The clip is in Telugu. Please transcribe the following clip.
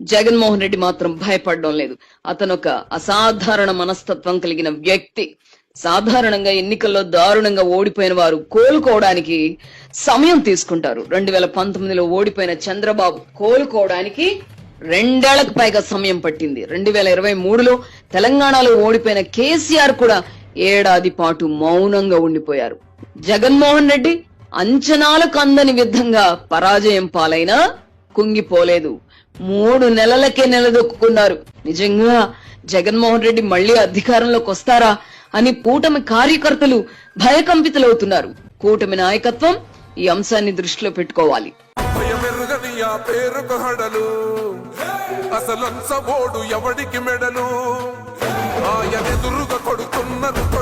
జగన్మోహన్ రెడ్డి మాత్రం భయపడడం లేదు. అతను ఒక అసాధారణ మనస్తత్వం కలిగిన వ్యక్తి. సాధారణంగా ఎన్నికల్లో దారుణంగా ఓడిపోయిన వారు కోలుకోవడానికి సమయం తీసుకుంటారు. రెండు వేల పంతొమ్మిదిలో ఓడిపోయిన చంద్రబాబు కోలుకోవడానికి రెండేళ్ళకు పైగా సమయం పట్టింది. రెండు వేల ఇరవై మూడులో తెలంగాణలో ఓడిపోయిన కేసీఆర్ కూడా ఏడాది పాటు మౌనంగా ఉండిపోయారు. జగన్మోహన్ రెడ్డి అంచనాలకు అందని విధంగా పరాజయం పాలైనా కుంగిపోలేదు. మూడు నెలలకే నిలదొక్కున్నారు. నిజంగా జగన్మోహన్ రెడ్డి మళ్ళీ అధికారంలోకి వస్తారా అని కూటమి కార్యకర్తలు భయకంపితులవుతున్నారు. కూటమి నాయకత్వం ఈ అంశాన్ని దృష్టిలో పెట్టుకోవాలి. అసలు అసలంచబోడు ఎవడికి మెడలు? ఆయనెదురుగా కొడుతున్నారు